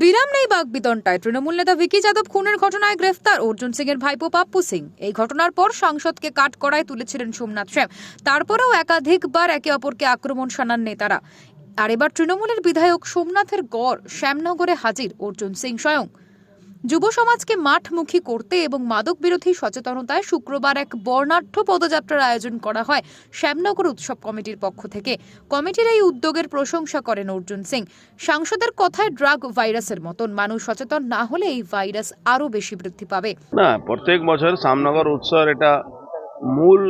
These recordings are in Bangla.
বিরাম নেই বাগবিতণ্ডায়। তৃণমূল নেতা ভিকি যাদব খুনের ঘটনায় গ্রেফতার। অর্জুন সিং এর ভাইপো পাপ্পু সিং। এই ঘটনার পর সাংসদকে করায় তুলেছিলেন সোমনাথ শ্যাম তারপরেও একাধিকবার একে অপরকে আক্রমণ শানান নেতারা। আর এবার তৃণমূলের বিধায়ক সোমনাথের গড় শ্যামনগরে হাজির। অর্জুন সিং স্বয়ং। যুব সমাজকে মাঠমুখী করতে এবং মাদক বিরোধী সচেতনতায় শুক্রবার এক বর্ণাঢ্য পদযাত্রার আয়োজন করা হয় শ্যামনগর উৎসব কমিটির পক্ষ থেকে। কমিটির এই উদ্যোগের প্রশংসা করেন অর্জুন সিং। সাংসদের কথায় ড্রাগ ভাইরাসের মতন। মানুষ সচেতন না হলে এই ভাইরাস আরও বেশি বৃদ্ধি পাবে। না, প্রত্যেক বছর সামনগর উৎসব এটা মূল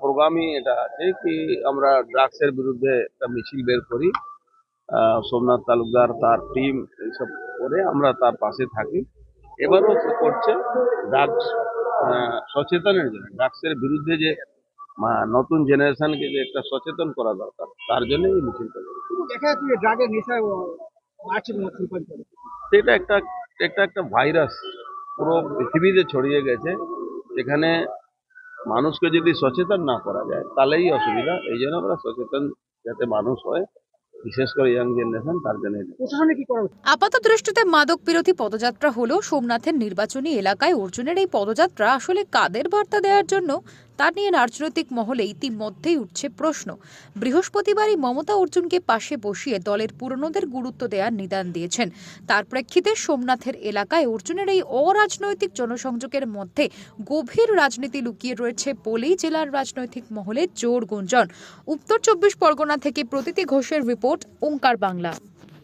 প্রোগ্রামই এটা আছে কি আমরা ড্রাগসের বিরুদ্ধে একটা মিছিল বের করি। সোমনাথ তালুকদার, তার টিম এইসব করে আমরা তার পাশে থাকি। এবারও করছে? ড্রাগস সচেতনের জন্য ড্রাগসের বিরুদ্ধে যে নতুন জেনারেশনকে যে একটা সচেতন করা দরকার তার জন্য এই মিছিলটা বাড়ছে একটা এটা একটা ভাইরাস পুরো পৃথিবীতে ছড়িয়ে গেছে। যেখানে মানুষকে যদি সচেতন না করা যায় তাহলেই অসুবিধা। এই জন্য আমরা সচেতন যাতে মানুষ হয়। বিশেষ করে ইয়াং জেনারেশন তার জন্য প্রশাসনে কি করা আপাত দৃষ্টিতে মাদক বিরোধী পদযাত্রা হলো সোমনাথের নির্বাচনী এলাকায় অর্জুনের এই পদযাত্রা আসলে কাদের বার্তা দেওয়ার জন্য তা নিয়ে রাজনৈতিক মহলে ইতিমধ্যেই উঠছে প্রশ্ন। বৃহস্পতিবারই মমতা অর্জুনকে পাশে বসিয়ে দলের পুরনোদের গুরুত্ব দেওয়ার নিদান দিয়েছেন। তার প্রেক্ষিতে সোমনাথের এলাকায় অর্জুনের এই অরাজনৈতিক জনসংযোগের মধ্যে গভীর রাজনীতি লুকিয়ে রয়েছে বলেই জেলার রাজনৈতিক মহলে জোর গুঞ্জন। উত্তর চব্বিশ পরগনা থেকে প্রতীতি ঘোষের রিপোর্ট, ওঙ্কার বাংলা।